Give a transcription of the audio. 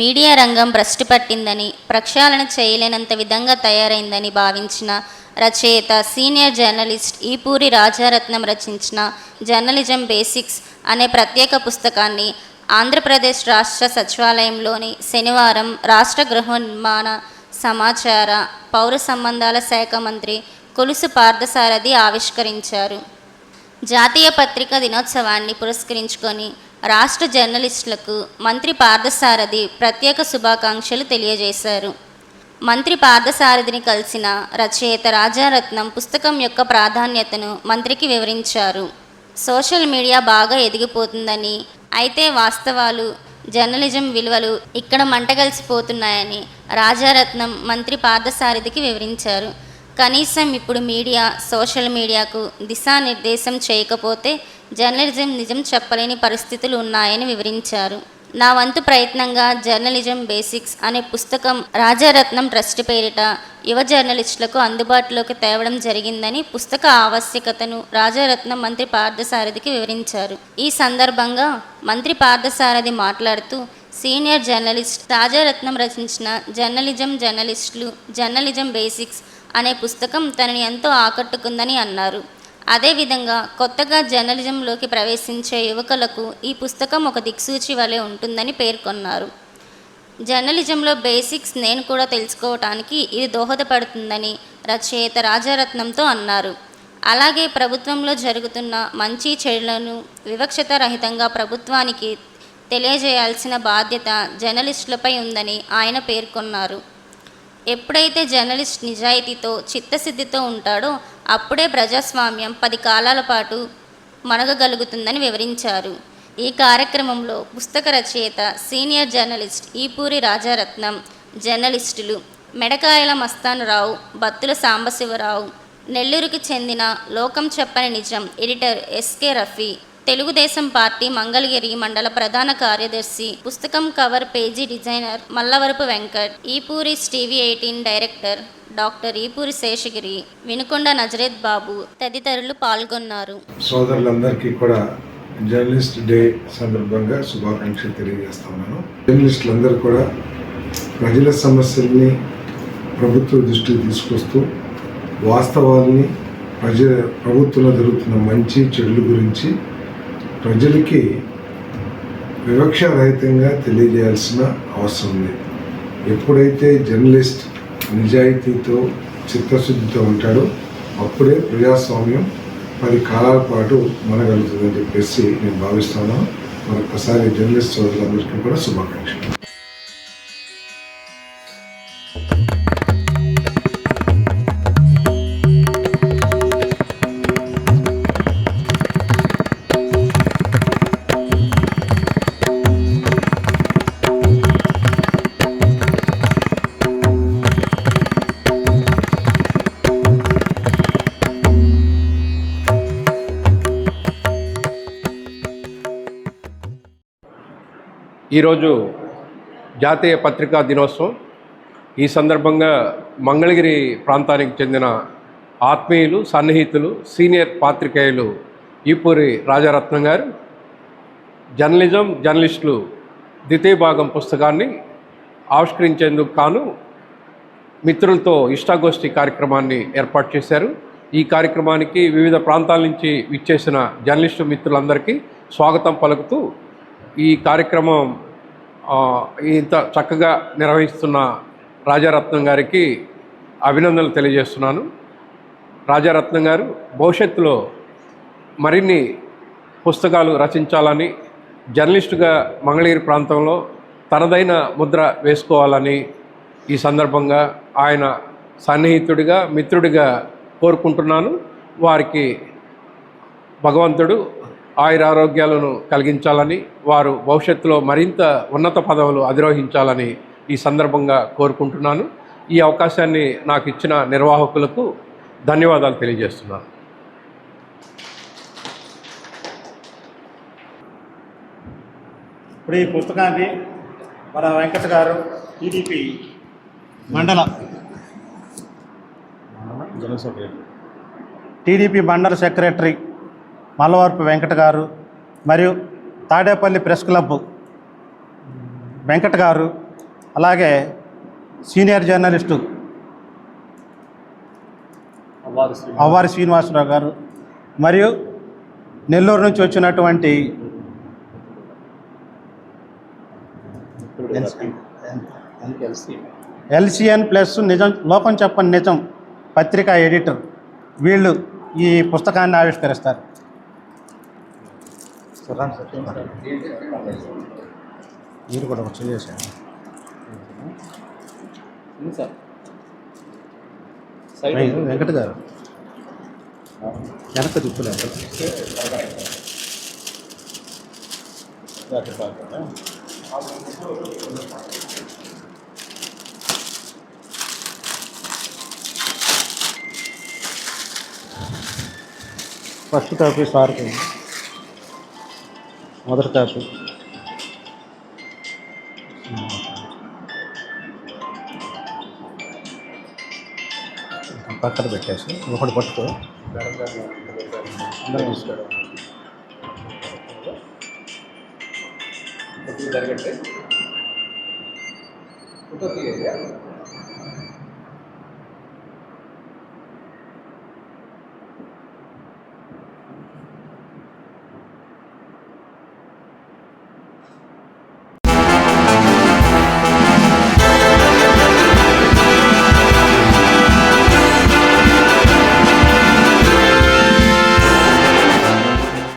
Media రంగం భ్రష్టు పట్టిందని ప్రక్షాళన చేయలేనంత విధంగా తయారైందని భావించిన రచయిత సీనియర్ జర్నలిస్ట్ ఈపూరి రాజారత్నం రచించిన జర్నలిజం బేసిక్స్ అనే ప్రత్యేక పుస్తకాన్ని ఆంధ్రప్రదేశ్ రాష్ట్ర సచివాలయంలోని శనివారం రాష్ట్ర గృహ నిర్మాణ సమాచార పౌర సంబంధాల శాఖ మంత్రి కొలుసు పార్థసారథి ఆవిష్కరించారు. జాతీయ పత్రికా దినోత్సవాన్ని పురస్కరించుకొని రాష్ట్ర జర్నలిస్టులకు మంత్రి పార్థసారథి ప్రత్యేక శుభాకాంక్షలు తెలియజేశారు. మంత్రి పార్థసారథిని కలిసిన రచయిత రాజారత్నం పుస్తకం యొక్క ప్రాధాన్యతను మంత్రికి వివరించారు. సోషల్ మీడియా బాగా ఎదిగిపోతుందని అయితే వాస్తవాలు జర్నలిజం విలువలు ఇక్కడ మంటగలిసిపోతున్నాయని రాజారత్నం మంత్రి పార్థసారథికి వివరించారు. కనీసం ఇప్పుడు మీడియా సోషల్ మీడియాకు దిశానిర్దేశం చేయకపోతే జర్నలిజం నిజం చెప్పలేని పరిస్థితులు ఉన్నాయని వివరించారు. నా వంతు ప్రయత్నంగా జర్నలిజం బేసిక్స్ అనే పుస్తకం రాజారత్నం ట్రస్ట్ పేరిట యువ జర్నలిస్టులకు అందుబాటులోకి తేవడం జరిగిందని పుస్తక ఆవశ్యకతను రాజారత్నం మంత్రి పార్థసారథికి వివరించారు. ఈ సందర్భంగా మంత్రి పార్థసారథి మాట్లాడుతూ సీనియర్ జర్నలిస్ట్ రాజారత్నం రచించిన జర్నలిజం జర్నలిస్టులు జర్నలిజం బేసిక్స్ అనే పుస్తకం తనని ఎంతో ఆకట్టుకుందని అన్నారు. అదేవిధంగా కొత్తగా జర్నలిజంలోకి ప్రవేశించే యువకులకు ఈ పుస్తకం ఒక దిక్సూచి వలె ఉంటుందని పేర్కొన్నారు. జర్నలిజంలో బేసిక్స్ నేను కూడా తెలుసుకోవటానికి ఇది దోహదపడుతుందని రచయిత రాజారత్నంతో అన్నారు. అలాగే ప్రభుత్వంలో జరుగుతున్న మంచి చెడులను వివక్షత రహితంగా ప్రభుత్వానికి తెలియజేయాల్సిన బాధ్యత జర్నలిస్టులపై ఉందని ఆయన పేర్కొన్నారు. ఎప్పుడైతే జర్నలిస్ట్ నిజాయితీతో చిత్తశుద్ధితో ఉంటాడో అప్పుడే ప్రజాస్వామ్యం పది కాలాల పాటు మనగగలుగుతుందని వివరించారు. ఈ కార్యక్రమంలో పుస్తక రచయిత సీనియర్ జర్నలిస్ట్ ఈపూరి రాజారత్నం జర్నలిస్టులు మెడకాయల మస్తానరావు బత్తుల సాంబశివరావు నెల్లూరుకి చెందిన లోకం చెప్పని నిజం editor SK Rafi Telugu Desam party Mangalagiri మండల ప్రధాన కార్యదర్శి పుస్తకం cover page designer Mallavarapu Venkat Eepuri TV eighteen director doctor Eepuri Seshagiri Vinukonda Nazareth Babu తదితరులు పాల్గొన్నారు. సోదరులందరికీ కూడా జర్నలిస్ట్ డే సందర్భంగా శుభాకాంక్షలు తెలియజేస్తున్నాను జర్నలిస్టులందరూ కూడా ప్రజల సమస్యల్ని ప్రభుత్వ దృష్టికి తీసుకొస్తూ వాస్తవాల్ని ప్రజ ప్రభుత్వంలో జరుగుతున్న మంచి చెడుల గురించి ప్రజలకి వివక్షారహితంగా తెలియజేయాల్సిన అవసరం ఉంది. ఎప్పుడైతే జర్నలిస్ట్ నిజాయితీతో చిత్తశుద్ధితో ఉంటాడో అప్పుడే ప్రజాస్వామ్యం పది కాలాల పాటు మనగలుగుతుందని చెప్పేసి నేను భావిస్తున్నాను. మరొకసారి జర్నలిస్ట్ సోదరులందరికీ కూడా శుభాకాంక్షలు. ఈరోజు జాతీయ పత్రికా దినోత్సవం. ఈ సందర్భంగా మంగళగిరి ప్రాంతానికి చెందిన ఆత్మీయులు సన్నిహితులు సీనియర్ పాత్రికేయులు ఈపూరి రాజారత్నం గారు జర్నలిజం జర్నలిస్టులు ద్వితీయ భాగం పుస్తకాన్ని ఆవిష్కరించేందుకు కాను మిత్రులతో ఇష్టాగోష్ఠి కార్యక్రమాన్ని ఏర్పాటు చేశారు. ఈ కార్యక్రమానికి వివిధ ప్రాంతాల నుంచి విచ్చేసిన జర్నలిస్టు మిత్రులందరికీ స్వాగతం పలుకుతూ ఈ కార్యక్రమం ఇంత చక్కగా నిర్వహిస్తున్న రాజారత్నం గారికి అభినందనలు తెలియజేస్తున్నాను. రాజారత్నం గారు భవిష్యత్తులో మరిన్ని పుస్తకాలు రచించాలని జర్నలిస్టుగా మంగళగిరి ప్రాంతంలో తనదైన ముద్ర వేసుకోవాలని ఈ సందర్భంగా ఆయన సన్నిహితుడిగా మిత్రుడిగా కోరుకుంటున్నాను. వారికి భగవంతుడు ఆయురారోగ్యాలను కలిగించాలని వారు భవిష్యత్తులో మరింత ఉన్నత పదవులు అధిరోహించాలని ఈ సందర్భంగా కోరుకుంటున్నాను. ఈ అవకాశాన్ని నాకు ఇచ్చిన నిర్వాహకులకు ధన్యవాదాలు తెలియజేస్తున్నాను. ఇప్పుడు ఈ పుస్తకాన్ని మన వెంకట గారు టీడీపీ మండల టీడీపీ మండల సెక్రటరీ మల్లవరపు వెంకట గారు మరియు తాడేపల్లి ప్రెస్ క్లబ్ వెంకట గారు అలాగే సీనియర్ జర్నలిస్టు అవ్వారి శ్రీనివాసరావు. గారు మరియు నెల్లూరు నుంచి వచ్చినటువంటి ఎల్సిఎన్ ప్లస్ నిజం లోకం చెప్పని నిజం పత్రికా ఎడిటర్ వీళ్ళు ఈ పుస్తకాన్ని ఆవిష్కరిస్తారు. మీరు కూడా వచ్చి చేశారు వెంకట గారు. వెనక తిప్పులేదు ఫస్ట్ కాపీ సార్కి మొదటి కాపీ పక్కన పెట్టేసి ఒకటి పట్టుకో. అందరూ తీసుకో. జరగట్టే ఫోటో తీయాలి